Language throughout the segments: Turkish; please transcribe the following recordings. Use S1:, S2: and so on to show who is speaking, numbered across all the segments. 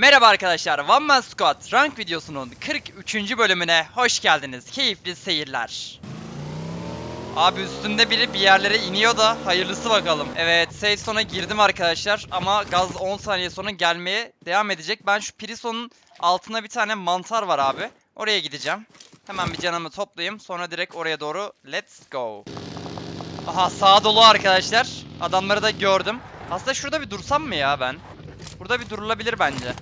S1: Merhaba arkadaşlar, One Man Squad rank videosunun 43. bölümüne hoş geldiniz. Keyifli seyirler. Abi üstünde biri bir yerlere iniyor da hayırlısı bakalım. Evet, safe zone'a girdim arkadaşlar ama gaz 10 saniye sonra gelmeye devam edecek. Ben şu Prison'un altına bir tane mantar var abi. Oraya gideceğim. Hemen bir canımı toplayayım. Sonra direkt oraya doğru let's go. Aha sağ dolu arkadaşlar. Adamları da gördüm. Aslında şurada bir dursam mı ya ben? Burada bir durulabilir bence.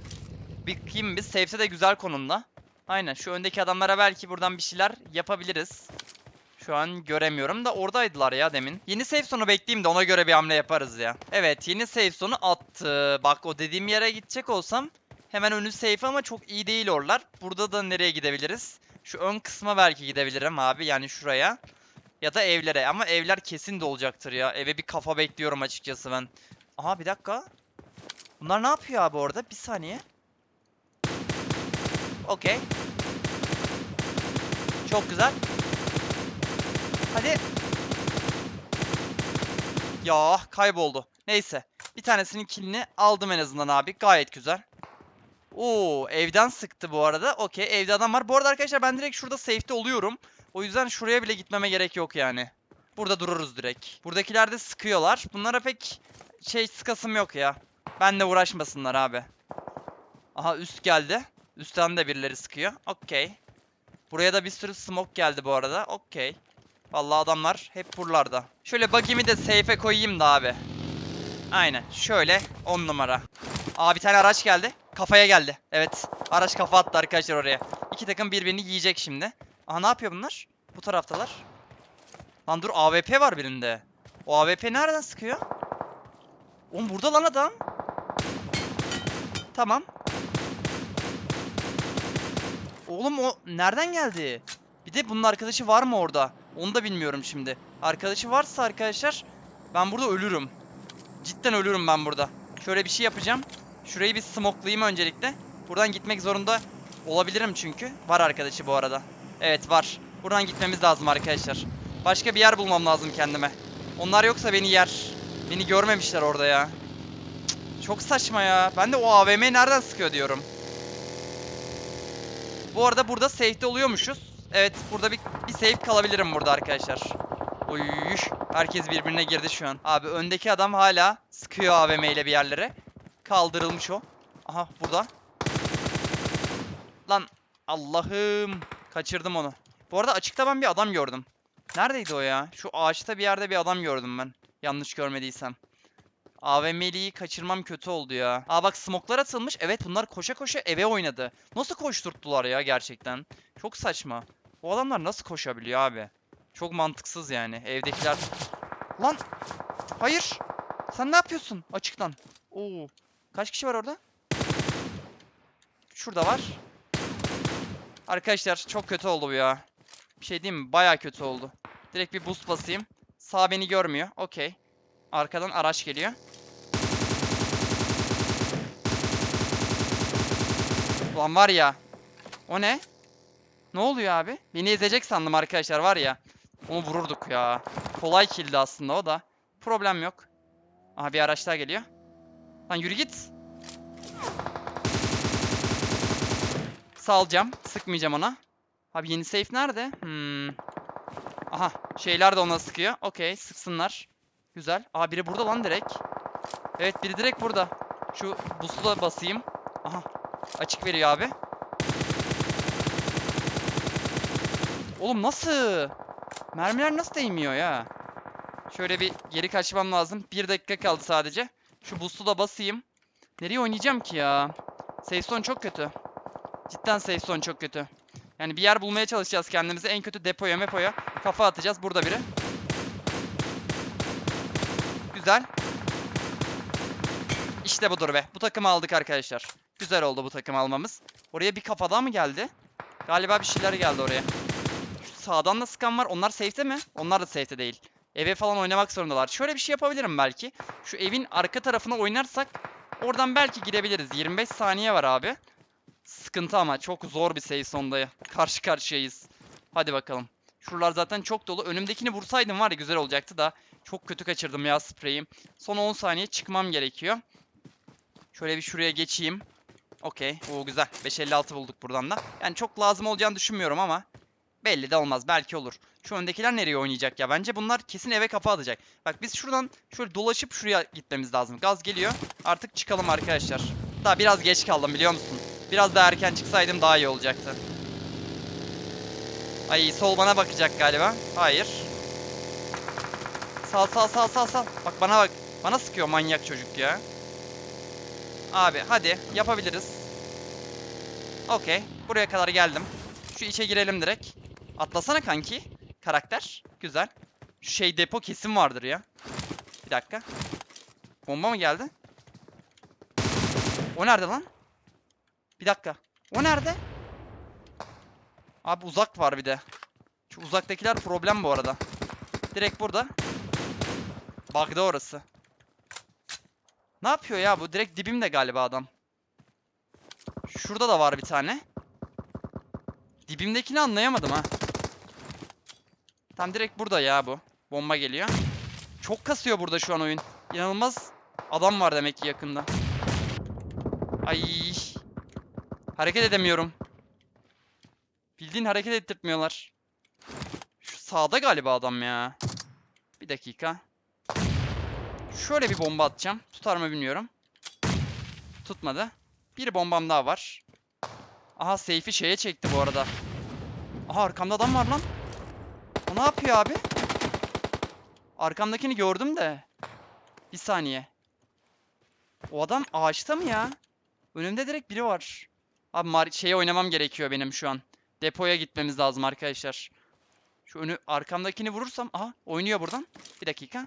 S1: Bir bakayım biz. Safe'se de güzel konumda. Aynen şu öndeki adamlara belki buradan bir şeyler yapabiliriz. Şu an göremiyorum da oradaydılar ya demin. Yeni safe sonu bekleyeyim de ona göre bir hamle yaparız ya. Evet yeni safe sonu attı. Bak o dediğim yere gidecek olsam hemen önü safe ama çok iyi değil oralar. Burada da nereye gidebiliriz? Şu ön kısma belki gidebilirim abi yani şuraya. Ya da evlere ama evler kesin de olacaktır ya. Eve bir kafa bekliyorum açıkçası ben. Aha bir dakika. Bunlar ne yapıyor abi orada? Bir saniye. Okey. Çok güzel. Hadi. Ya kayboldu. Neyse. Bir tanesinin kilini aldım en azından abi. Gayet güzel. Oo evden sıktı bu arada. Okey evde adam var. Bu arada arkadaşlar ben direkt şurada safe'te oluyorum. O yüzden şuraya bile gitmeme gerek yok yani. Burada dururuz direkt. Buradakiler de sıkıyorlar. Bunlara pek şey sıkasım yok ya. Benle uğraşmasınlar abi. Aha üst geldi. Üstten de birileri sıkıyor. Okey. Buraya da bir sürü smoke geldi bu arada. Okey. Vallahi adamlar hep buralarda. Şöyle buggy'mi de safe'e koyayım da abi. Aynen. Şöyle 10 numara. Aa bir tane araç geldi. Kafaya geldi. Evet. Araç kafa attı arkadaşlar oraya. İki takım birbirini yiyecek şimdi. Aha ne yapıyor bunlar? Bu taraftalar. Lan dur AWP var birinde. O AWP nereden sıkıyor? Oğlum burada lan adam. Tamam. Oğlum o nereden geldi? Bir de bunun arkadaşı var mı orada? Onu da bilmiyorum şimdi. Arkadaşı varsa arkadaşlar ben burada ölürüm. Cidden ölürüm ben burada. Şöyle bir şey yapacağım. Şurayı bir smoklayayım öncelikle. Buradan gitmek zorunda olabilirim çünkü. Var arkadaşı bu arada. Evet var. Buradan gitmemiz lazım arkadaşlar. Başka bir yer bulmam lazım kendime. Onlar yoksa beni yer. Beni görmemişler orada ya. Çok saçma ya. Ben de o AVM nereden sıkıyor diyorum. Bu arada burada safe'de oluyormuşuz. Evet burada bir, bir safe kalabilirim burada arkadaşlar. Uy, herkes birbirine girdi şu an. Abi öndeki adam hala sıkıyor AVM ile bir yerlere. Kaldırılmış o. Aha burada. Lan Allah'ım. Kaçırdım onu. Bu arada açıkta ben bir adam gördüm. Neredeydi o ya? Şu ağaçta bir yerde bir adam gördüm ben. Yanlış görmediysem. AVM'liyi kaçırmam kötü oldu ya. Aa bak smoklar atılmış. Evet bunlar koşa koşa eve oynadı. Nasıl koşturttular ya gerçekten? Çok saçma. O adamlar nasıl koşabiliyor abi? Çok mantıksız yani. Evdekiler... Lan! Hayır! Sen ne yapıyorsun? Açıktan. Oo. Kaç kişi var orada? Şurada var. Arkadaşlar çok kötü oldu bu ya. Bir şey diyeyim mi? Baya kötü oldu. Direkt bir boost basayım. Sağ beni görmüyor. Okey. Arkadan araç geliyor. Ulan var ya. O ne? Ne oluyor abi? Beni ezecek sandım arkadaşlar var ya. Onu vururduk ya. Kolay killdi aslında o da. Problem yok. Aha bir araç daha geliyor. Lan yürü git. Salacağım. Sıkmayacağım ona. Abi yeni safe nerede? Hmm. Aha şeyler de ona sıkıyor. Okey sıksınlar. Güzel. Aa biri burada lan direkt. Evet biri direkt burada. Şu boost'a basayım. Aha. Açık veriyor abi. Oğlum nasıl? Mermiler nasıl değmiyor ya? Şöyle bir geri kaçmam lazım. Bir dakika kaldı sadece. Şu boost'u da basayım. Nereye oynayacağım ki ya? Safe zone çok kötü. Cidden safe zone çok kötü. Yani bir yer bulmaya çalışacağız kendimize. En kötü depoya mepoya kafa atacağız. Burada biri. Güzel. İşte budur be. Bu takımı aldık arkadaşlar. Güzel oldu bu takım almamız. Oraya bir kafa daha mı geldi? Galiba bir şeyler geldi oraya. Şu sağdan da sıkan var. Onlar safe'te mi? Onlar da safe'te değil. Eve falan oynamak zorundalar. Şöyle bir şey yapabilirim belki. Şu evin arka tarafına oynarsak oradan belki girebiliriz. 25 saniye var abi. Sıkıntı ama çok zor bir save sonda karşı karşıyayız. Hadi bakalım. Şuralar zaten çok dolu. Önümdekini vursaydım var ya güzel olacaktı da. Çok kötü kaçırdım ya spreyi. Son 10 saniye çıkmam gerekiyor. Şöyle bir şuraya geçeyim. Okey. Oo güzel. 556 bulduk buradan da. Yani çok lazım olacağını düşünmüyorum ama belli de olmaz. Belki olur. Şu öndekiler nereye oynayacak ya? Bence bunlar kesin eve kafa atacak. Bak biz şuradan şöyle dolaşıp şuraya gitmemiz lazım. Gaz geliyor. Artık çıkalım arkadaşlar. Daha biraz geç kaldım biliyor musun? Biraz daha erken çıksaydım daha iyi olacaktı. Ay sol bana bakacak galiba. Hayır. Sal sal sal sal sal. Bak bana bak. Bana sıkıyor manyak çocuk ya. Abi hadi yapabiliriz. Okey. Buraya kadar geldim. Şu içe girelim direkt. Atlasana kanki. Karakter. Güzel. Şu şey depo kesin vardır ya. Bir dakika. Bomba mı geldi? O nerede lan? Bir dakika. O nerede? Abi uzak var bir de. Şu uzaktakiler problem bu arada. Direkt burada. Bug'da orası. Ne yapıyor ya bu? Direkt dibimde galiba adam. Şurada da var bir tane. Dibimdekini anlayamadım ha. Tam direkt burada ya bu. Bomba geliyor. Çok kasıyor burada şu an oyun. İnanılmaz adam var demek ki yakında. Ay. Hareket edemiyorum. Bildiğin hareket ettirtmiyorlar. Şu sağda galiba adam ya. Bir dakika. Şöyle bir bomba atacağım. Tutar mı bilmiyorum. Tutmadı. Bir bombam daha var. Aha seyfi şeye çekti bu arada. Aha arkamda adam var lan. O ne yapıyor abi? Arkamdakini gördüm de. Bir saniye. O adam ağaçta mı ya? Önümde direkt biri var. Abi şeye oynamam gerekiyor benim şu an. Depoya gitmemiz lazım arkadaşlar. Şu önü arkamdakini vurursam aha oynuyor buradan. Bir dakika.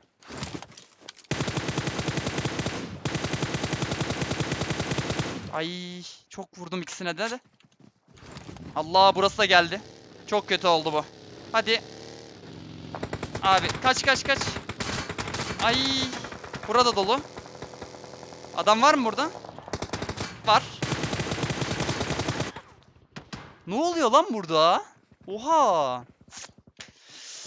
S1: Ay çok vurdum ikisine de. Allah burası da geldi. Çok kötü oldu bu. Hadi. Abi kaç kaç kaç. Ay burada dolu. Adam var mı burada? Var. Ne oluyor lan burada? Oha.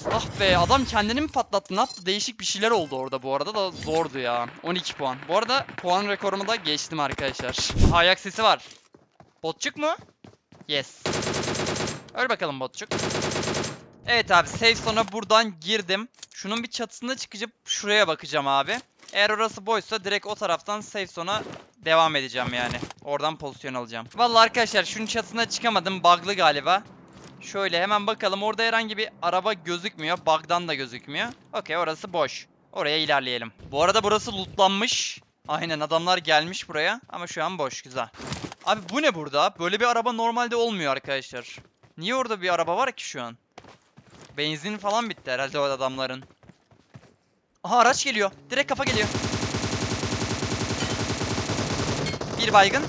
S1: Ah be adam kendini mi patlattı ne yaptı? Değişik bir şeyler oldu orada bu arada da zordu ya. 12 puan. Bu arada puan rekorumu da geçtim arkadaşlar. Ayak sesi var. Botçuk mu? Yes. Öl bakalım botçuk. Evet abi safe zone'a buradan girdim. Şunun bir çatısına çıkıp şuraya bakacağım abi. Eğer orası boşsa direkt o taraftan safe zone'a devam edeceğim yani. Oradan pozisyon alacağım. Vallahi arkadaşlar şunun çatısına çıkamadım. Bug'lı galiba Şöyle hemen bakalım. Orada herhangi bir araba gözükmüyor. Bug'dan da gözükmüyor. Okey orası boş. Oraya ilerleyelim. Bu arada burası lootlanmış. Aynen adamlar gelmiş buraya. Ama şu an boş. Güzel. Abi bu ne burada? Böyle bir araba normalde olmuyor arkadaşlar. Niye orada bir araba var ki şu an? Benzin falan bitti herhalde o adamların. Aha araç geliyor. Direkt kafa geliyor. Bir baygın.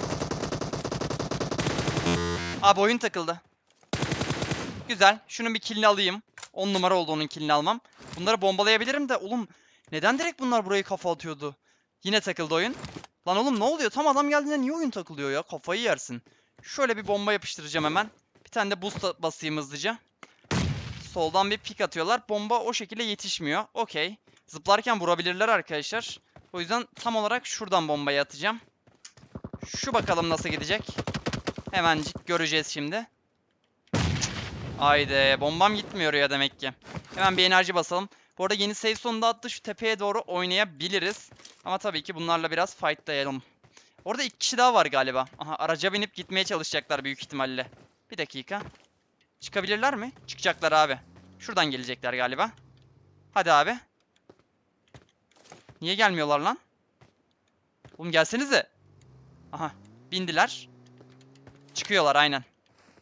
S1: Abi oyun takıldı. Güzel. Şunun bir killini alayım. 10 numara oldu onun killini almam. Bunları bombalayabilirim de oğlum neden direkt bunlar burayı kafa atıyordu? Yine takıldı oyun. Lan oğlum ne oluyor? Tam adam geldiğinde niye oyun takılıyor ya? Kafayı yersin. Şöyle bir bomba yapıştıracağım hemen. Bir tane de boost basayım hızlıca. Soldan bir pik atıyorlar. Bomba o şekilde yetişmiyor. Okey. Zıplarken vurabilirler arkadaşlar. O yüzden tam olarak şuradan bombayı atacağım. Şu bakalım nasıl gidecek. Hemencik göreceğiz şimdi. Haydi bombam gitmiyor ya demek ki. Hemen bir enerji basalım. Bu arada yeni save sonunda attı şu tepeye doğru oynayabiliriz. Ama tabii ki bunlarla biraz fightlayalım. Orada iki kişi daha var galiba. Aha araca binip gitmeye çalışacaklar büyük ihtimalle. Bir dakika. Çıkabilirler mi? Çıkacaklar abi. Şuradan gelecekler galiba. Hadi abi. Niye gelmiyorlar lan? Oğlum gelsenize. Aha bindiler. Çıkıyorlar aynen.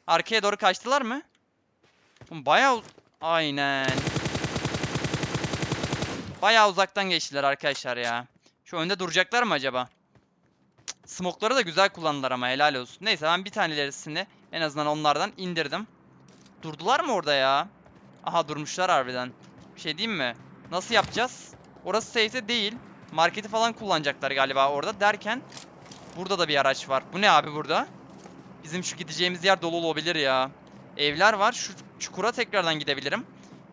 S1: Arkaya doğru kaçtılar mı? Bayağı aynen. Bayağı uzaktan geçtiler arkadaşlar ya. Şu önde duracaklar mı acaba? Smokları da güzel kullandılar ama helal olsun. Neyse ben bir tanelerisini en azından onlardan indirdim. Durdular mı orada ya? Aha durmuşlar harbiden. Bir şey diyeyim mi? Nasıl yapacağız? Orası safe'de değil. Marketi falan kullanacaklar galiba orada derken burada da bir araç var. Bu ne abi burada? Bizim şu gideceğimiz yer dolu olabilir ya. Evler var. Şu çukura tekrardan gidebilirim.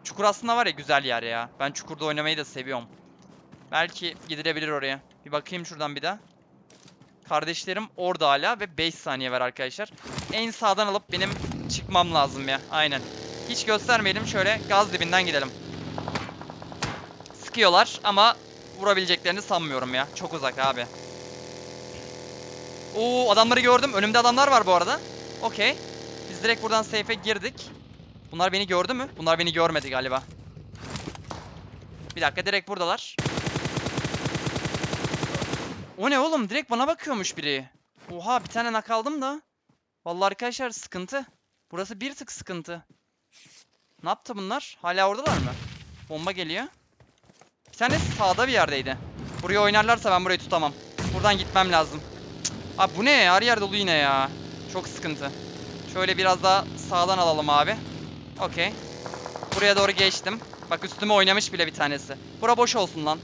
S1: Çukur aslında var ya güzel yer ya. Ben çukurda oynamayı da seviyorum. Belki gidilebilir oraya. Bir bakayım şuradan bir daha. Kardeşlerim orada hala ve 5 saniye var arkadaşlar. En sağdan alıp benim çıkmam lazım ya. Aynen. Hiç göstermeyelim. Şöyle gaz dibinden gidelim. Sıkıyorlar ama vurabileceklerini sanmıyorum ya. Çok uzak abi. Oo adamları gördüm. Önümde adamlar var bu arada. Okey. Biz direkt buradan safe'e girdik. Bunlar beni gördü mü? Bunlar beni görmedi galiba. Bir dakika direkt buradalar. O ne oğlum? Direkt bana bakıyormuş biri. Oha bir tane nak aldım da. Vallahi arkadaşlar sıkıntı. Burası bir tık sıkıntı. Ne yaptı bunlar? Hala oradalar mı? Bomba geliyor. Bir tane sağda bir yerdeydi. Buraya oynarlarsa ben burayı tutamam. Buradan gitmem lazım. Cık. Abi bu ne? Her yer dolu yine ya. Çok sıkıntı. Şöyle biraz daha sağdan alalım abi. Okey. Buraya doğru geçtim. Bak üstüme oynamış bile bir tanesi. Bura boş olsun lan.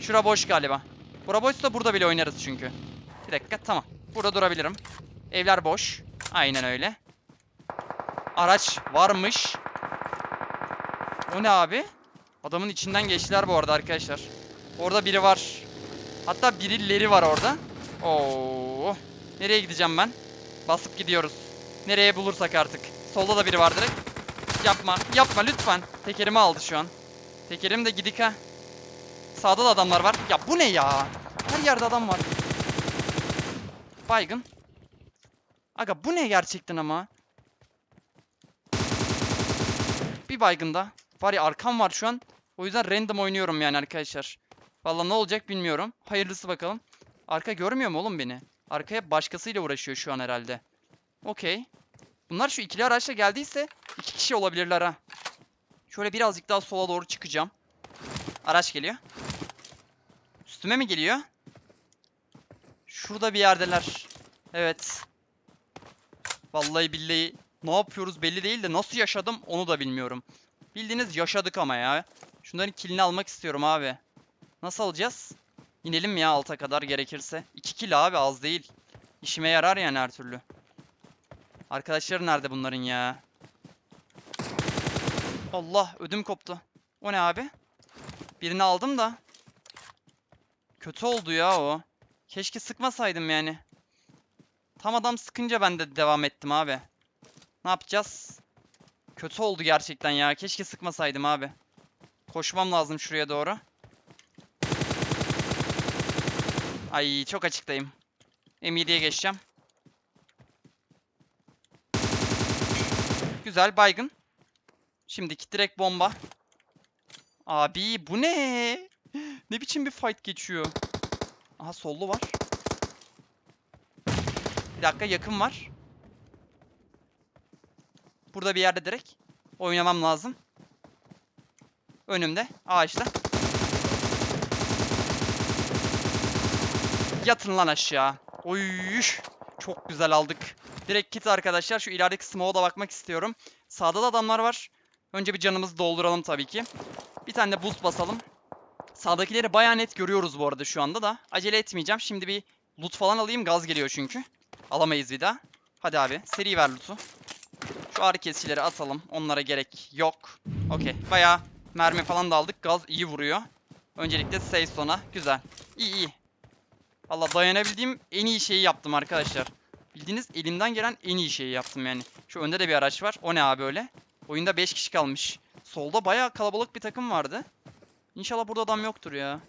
S1: Şura boş galiba. Bura boşsa burada bile oynarız çünkü. Bir dakika tamam. Burada durabilirim. Evler boş. Aynen öyle. Araç varmış. O ne abi? Adamın içinden geçtiler bu arada arkadaşlar. Orada biri var. Hatta birileri var orada. Oo. Nereye gideceğim ben? Basıp gidiyoruz. Nereye bulursak artık. Solda da biri var direkt. Yapma. Yapma lütfen. Tekerimi aldı şu an. Tekerim de gidik ha. Sağda da adamlar var. Ya bu ne ya? Her yerde adam var. Baygın. Aga bu ne gerçekten ama? Bir baygın da. Var ya arkam var şu an. O yüzden random oynuyorum yani arkadaşlar. Vallahi ne olacak bilmiyorum. Hayırlısı bakalım. Arka görmüyor mu oğlum beni? Arkaya başkasıyla uğraşıyor şu an herhalde. Okey. Bunlar şu ikili araçla geldiyse iki kişi olabilirler ha. Şöyle birazcık daha sola doğru çıkacağım. Araç geliyor. Üstüme mi geliyor? Şurada bir yerdeler. Evet. Vallahi billahi ne yapıyoruz belli değil de nasıl yaşadım onu da bilmiyorum. Bildiğiniz yaşadık ama ya. Şunların kilini almak istiyorum abi. Nasıl alacağız? İnelim ya alta kadar gerekirse. 2 kill abi az değil. İşime yarar yani her türlü. Arkadaşları nerede bunların ya? Allah ödüm koptu. O ne abi? Birini aldım da. Kötü oldu ya o. Keşke sıkmasaydım yani. Tam adam sıkınca ben de devam ettim abi. Ne yapacağız? Kötü oldu gerçekten ya. Keşke sıkmasaydım abi. Koşmam lazım şuraya doğru. Ay çok açıktayım. M7'ye geçeceğim. Güzel baygın. Şimdiki direkt bomba. Abi bu ne? Ne biçim bir fight geçiyor? Aha sollu var. Bir dakika yakın var. Burada bir yerde direkt. Oynamam lazım. Önümde. Ağaçta. Yatın lan aşağı. Oy. Çok güzel aldık. Direkt kit arkadaşlar. Şu ilerideki smoke'a da bakmak istiyorum. Sağda da adamlar var. Önce bir canımızı dolduralım tabii ki. Bir tane de boost basalım. Sağdakileri bayağı net görüyoruz bu arada şu anda da. Acele etmeyeceğim. Şimdi bir loot falan alayım. Gaz geliyor çünkü. Alamayız bir daha. Hadi abi seri ver loot'u. Şu ağrı kesicileri atalım. Onlara gerek yok. Okey. Bayağı mermi falan da aldık. Gaz iyi vuruyor. Öncelikle save sona. Güzel. İyi iyi. Allah dayanabildiğim en iyi şeyi yaptım arkadaşlar. Bildiğiniz elimden gelen en iyi şeyi yaptım yani. Şu önde de bir araç var. O ne abi öyle? Oyunda 5 kişi kalmış. Solda bayağı kalabalık bir takım vardı. İnşallah burada adam yoktur ya.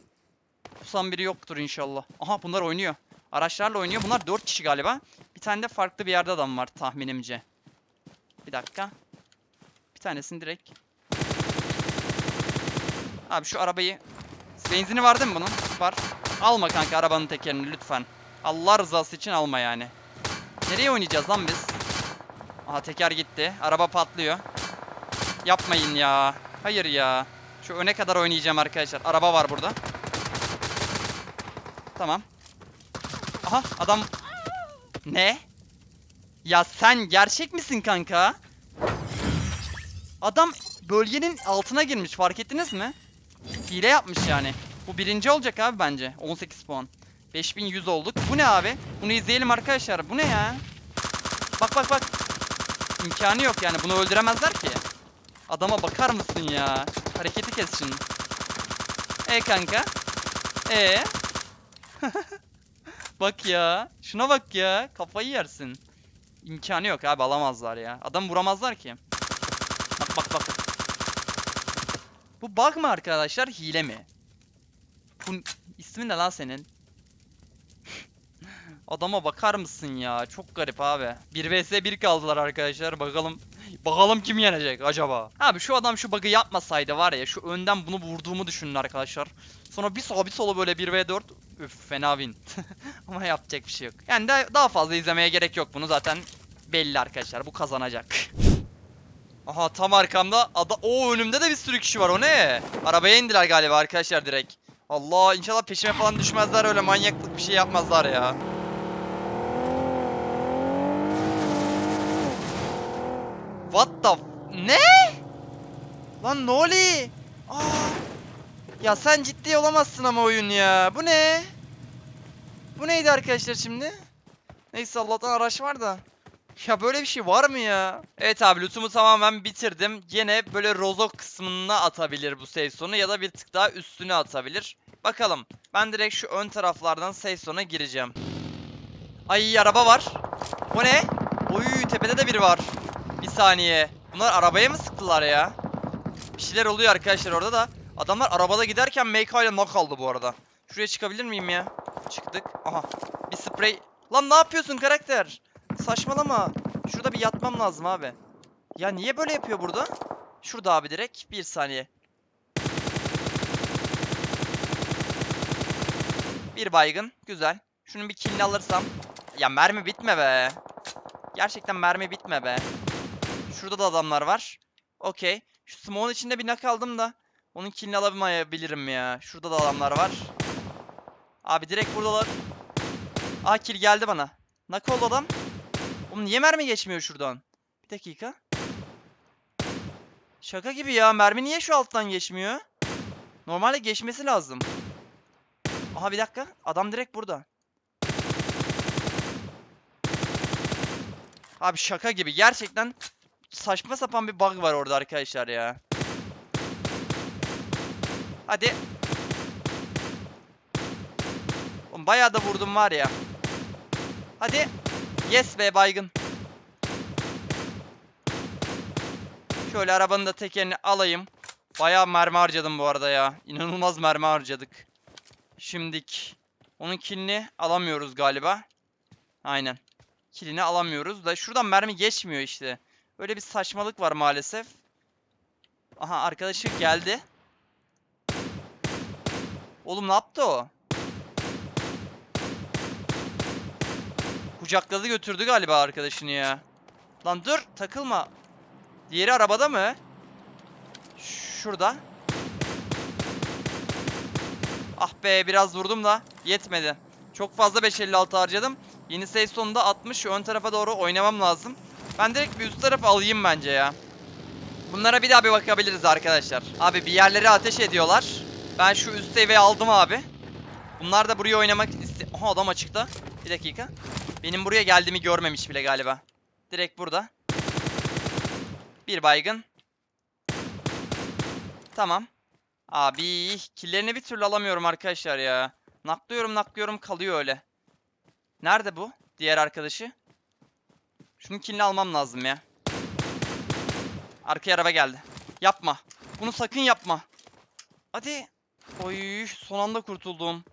S1: Pusan biri yoktur inşallah. Aha bunlar oynuyor. Araçlarla oynuyor. Bunlar 4 kişi galiba. Bir tane de farklı bir yerde adam var tahminimce. Bir dakika. Bir tanesini direkt. Abi şu arabayı... Benzini var değil mi bunun? Var. Alma kanka arabanın tekerini lütfen. Allah rızası için alma yani. Nereye oynayacağız lan biz? Aha teker gitti. Araba patlıyor. Yapmayın ya. Hayır ya. Şu öne kadar oynayacağım arkadaşlar. Araba var burada. Tamam. Aha adam. Ne? Ya sen gerçek misin kanka? Adam bölgenin altına girmiş fark ettiniz mi? Hile yapmış yani. Bu birinci olacak abi bence. 18 puan. 5100 olduk. Bu ne abi? Bunu izleyelim arkadaşlar. Bu ne ya? Bak bak bak. İmkanı yok yani. Bunu öldüremezler ki. Adama bakar mısın ya? Hareketi kes şimdi. E kanka. E. bak ya. Şuna bak ya. Kafayı yersin. İmkanı yok abi alamazlar ya. Adam vuramazlar ki. Bak bak bak. Bu bug mı arkadaşlar? Hile mi? Bu ismin ne lan senin? Adama bakar mısın ya? Çok garip abi. 1 vs 1 kaldılar arkadaşlar. Bakalım bakalım kim yenecek acaba? Abi şu adam şu bug'ı yapmasaydı var ya şu önden bunu vurduğumu düşünün arkadaşlar. Sonra bir sağa bir sola böyle 1 v 4 üf fena win. Ama yapacak bir şey yok. Yani de daha fazla izlemeye gerek yok bunu zaten belli arkadaşlar. Bu kazanacak. Aha tam arkamda ada o önümde de bir sürü kişi var o ne? Arabaya indiler galiba arkadaşlar direkt. Allah inşallah peşime falan düşmezler öyle manyaklık bir şey yapmazlar ya. What the Ne? Lan? Aa! Ya sen ciddi olamazsın ama oyun ya. Bu ne? Bu neydi arkadaşlar şimdi? Neyse Allah'tan araç var da. Ya böyle bir şey var mı ya? Evet abi lootumu tamamen bitirdim. Gene böyle rozok kısmına atabilir bu save ya da bir tık daha üstüne atabilir. Bakalım. Ben direkt şu ön taraflardan save gireceğim. Ay araba var. O ne? Oy tepede de biri var. Bir saniye. Bunlar arabaya mı sıktılar ya? Bir şeyler oluyor arkadaşlar orada da. Adamlar arabada giderken Meika ile knock aldı bu arada. Şuraya çıkabilir miyim ya? Çıktık. Aha. Bir sprey. Lan ne yapıyorsun karakter? Saçmalama. Şurada bir yatmam lazım abi. Ya niye böyle yapıyor burada? Şurada abi direkt. Bir saniye. Bir baygın. Güzel. Şunun bir killini alırsam. Ya mermi bitme be. Gerçekten mermi bitme be. Şurada da adamlar var. Okey. Şu smoke'un içinde bir nak aldım da. Onun killini alamayabilirim ya. Şurada da adamlar var. Abi direkt buradalar. Aa kill geldi bana. Nak oldu adam. Oğlum niye mermi geçmiyor şuradan? Bir dakika. Şaka gibi ya. Mermi niye şu alttan geçmiyor? Normalde geçmesi lazım. Aha bir dakika. Adam direkt burada. Abi şaka gibi. Gerçekten saçma sapan bir bug var orada arkadaşlar ya. Hadi. Oğlum bayağı da vurdum var ya. Hadi. Yes be baygın. Şöyle arabanın da tekerini alayım. Bayağı mermi harcadım bu arada ya. İnanılmaz mermi harcadık. Şimdik. Onun kilini alamıyoruz galiba. Aynen. Kilini alamıyoruz da şuradan mermi geçmiyor işte. Öyle bir saçmalık var maalesef. Aha arkadaşı geldi. Oğlum ne yaptı o? Kucakladı götürdü galiba arkadaşını ya. Lan dur takılma. Diğeri arabada mı? Şurada. Ah be biraz vurdum da yetmedi. Çok fazla 556 harcadım. Yeni save sonunda 60 ön tarafa doğru oynamam lazım. Ben direkt bir üst taraf alayım bence ya. Bunlara bir daha bir bakabiliriz arkadaşlar. Abi bir yerlere ateş ediyorlar. Ben şu üst seviye aldım abi. Bunlar da buraya oynamak iste... Aha adam açıkta. Bir dakika. Benim buraya geldiğimi görmemiş bile galiba. Direkt burada. Bir baygın. Tamam. Abi killerini bir türlü alamıyorum arkadaşlar ya. Naklıyorum naklıyorum kalıyor öyle. Nerede bu? Diğer arkadaşı. Şunun killini almam lazım ya. Arkaya araba geldi. Yapma. Bunu sakın yapma. Hadi. Oy son anda kurtuldum.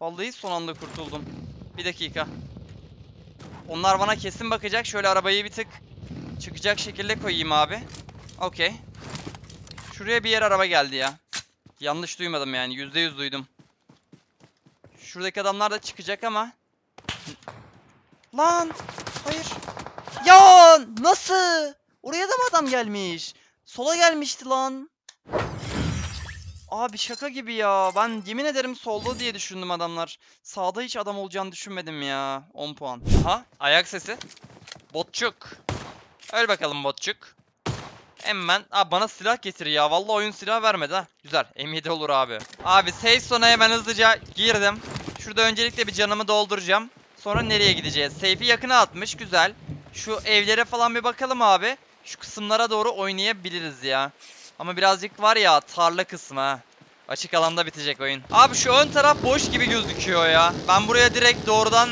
S1: Vallahi son anda kurtuldum. Bir dakika. Onlar bana kesin bakacak. Şöyle arabayı bir tık çıkacak şekilde koyayım abi. Okey. Şuraya bir yer araba geldi ya. Yanlış duymadım yani. Yüzde yüz duydum. Şuradaki adamlar da çıkacak ama. Lan! Hayır. Ya nasıl? Oraya da mı adam gelmiş? Sola gelmişti lan. Abi şaka gibi ya. Ben yemin ederim solda diye düşündüm adamlar. Sağda hiç adam olacağını düşünmedim ya. 10 puan. Aha ayak sesi. Botçuk. Öl bakalım botçuk. Hemen. Aa bana silah getir ya. Vallahi oyun silah vermedi ha. Güzel. M7 olur abi. Abi safe sona hemen hızlıca girdim. Şurada öncelikle bir canımı dolduracağım. Sonra nereye gideceğiz? Safe'i yakına atmış. Güzel. Şu evlere falan bir bakalım abi. Şu kısımlara doğru oynayabiliriz ya. Ama birazcık var ya tarla kısmı. Açık alanda bitecek oyun. Abi şu ön taraf boş gibi gözüküyor ya. Ben buraya direkt doğrudan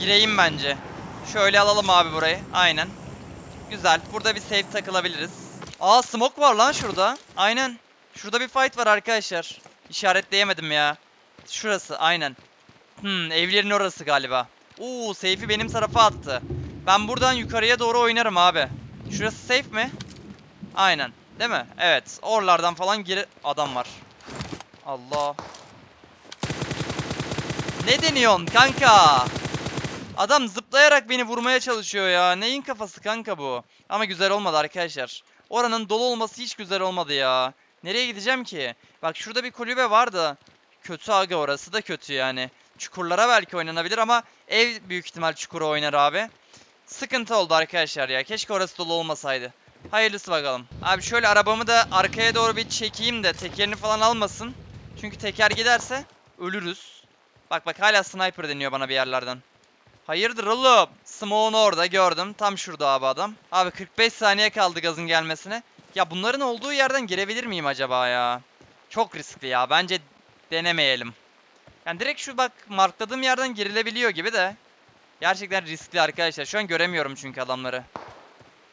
S1: gireyim bence. Şöyle alalım abi burayı. Aynen. Güzel. Burada bir save takılabiliriz. Aa smoke var lan şurada. Aynen. Şurada bir fight var arkadaşlar. İşaretleyemedim ya. Şurası aynen. Hmm evlerin orası galiba. Oo safe'i benim tarafa attı. Ben buradan yukarıya doğru oynarım abi. Şurası safe mi? Aynen. Değil mi? Evet. Oralardan falan geri adam var. Allah. Ne deniyorsun kanka? Adam zıplayarak beni vurmaya çalışıyor ya. Neyin kafası kanka bu? Ama güzel olmadı arkadaşlar. Oranın dolu olması hiç güzel olmadı ya. Nereye gideceğim ki? Bak şurada bir kulübe var da. Kötü aga orası da kötü yani. Çukurlara belki oynanabilir ama ev büyük ihtimal çukura oynar abi. Sıkıntı oldu arkadaşlar ya. Keşke orası dolu olmasaydı. Hayırlısı bakalım. Abi şöyle arabamı da arkaya doğru bir çekeyim de tekerini falan almasın. Çünkü teker giderse ölürüz. Bak bak hala sniper deniyor bana bir yerlerden. Hayırdır oğlum? Smoke'unu orada gördüm. Tam şurada abi adam. Abi 45 saniye kaldı gazın gelmesine. Ya bunların olduğu yerden girebilir miyim acaba ya? Çok riskli ya. Bence denemeyelim. Yani direkt şu bak markladığım yerden girilebiliyor gibi de. Gerçekten riskli arkadaşlar. Şu an göremiyorum çünkü adamları.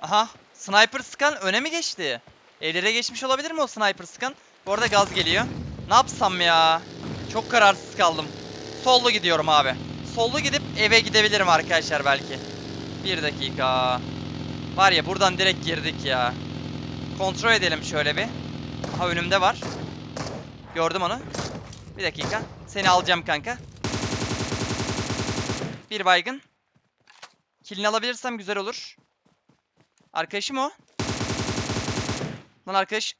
S1: Aha. Sniper sıkan öne mi geçti? Evlere geçmiş olabilir mi o sniper sıkan? Bu arada gaz geliyor. Ne yapsam ya? Çok kararsız kaldım. Sollu gidiyorum abi. Sollu gidip eve gidebilirim arkadaşlar belki. Bir dakika. Var ya buradan direkt girdik ya. Kontrol edelim şöyle bir. Aha önümde var. Gördüm onu. Bir dakika. Seni alacağım kanka. Bir baygın. Kilini alabilirsem güzel olur. Arkadaşım o. Lan arkadaş.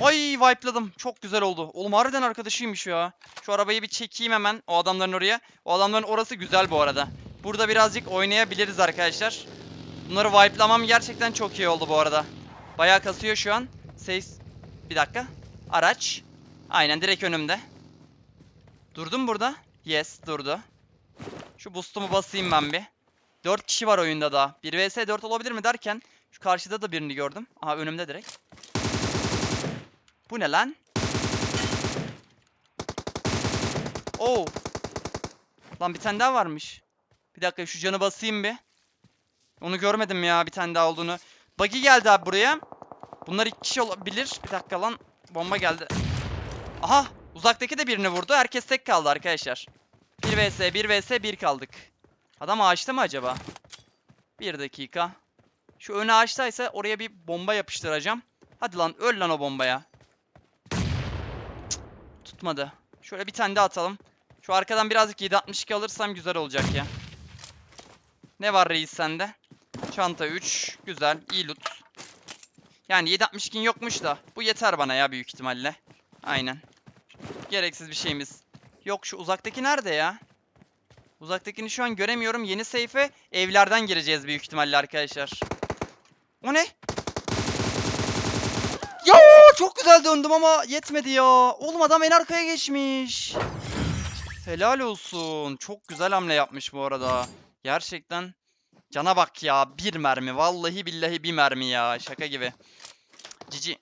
S1: Ay wipe'ladım. Çok güzel oldu. Oğlum harbiden arkadaşıymış ya. Şu arabayı bir çekeyim hemen o adamların oraya. O adamların orası güzel bu arada. Burada birazcık oynayabiliriz arkadaşlar. Bunları wipe'lamam gerçekten çok iyi oldu bu arada. Bayağı kasıyor şu an. Ses. Bir dakika. Araç. Aynen direkt önümde. Durdum burada. Yes durdu. Şu boost'umu basayım ben bir. 4 kişi var oyunda da. 1 vs 4 olabilir mi derken şu karşıda da birini gördüm. Aha önümde direkt. Bu ne lan? Oo. Lan bir tane daha varmış. Bir dakika şu canı basayım bir. Onu görmedim ya bir tane daha olduğunu. Buggy geldi abi buraya. Bunlar iki kişi olabilir. Bir dakika lan. Bomba geldi. Aha. Uzaktaki de birini vurdu. Herkes tek kaldı arkadaşlar. 1 vs 1 vs 1 kaldık. Adam ağaçta mı acaba? Bir dakika. Şu ön ağaçtaysa oraya bir bomba yapıştıracağım. Hadi lan öl lan o bombaya. Tutmadı. Şöyle bir tane daha atalım. Şu arkadan birazcık 762 alırsam güzel olacak ya. Ne var reis sende? Çanta 3. Güzel. iyi loot. Yani 762 yokmuş da. Bu yeter bana ya büyük ihtimalle. Aynen. Gereksiz bir şeyimiz. Yok şu uzaktaki nerede ya? Uzaktakini şu an göremiyorum. Yeni seyfe evlerden gireceğiz büyük ihtimalle arkadaşlar. O ne? Ya çok güzel döndüm ama yetmedi ya. Oğlum adam en arkaya geçmiş. Helal olsun. Çok güzel hamle yapmış bu arada. Gerçekten cana bak ya. Bir mermi. Vallahi billahi bir mermi ya. Şaka gibi. Cici.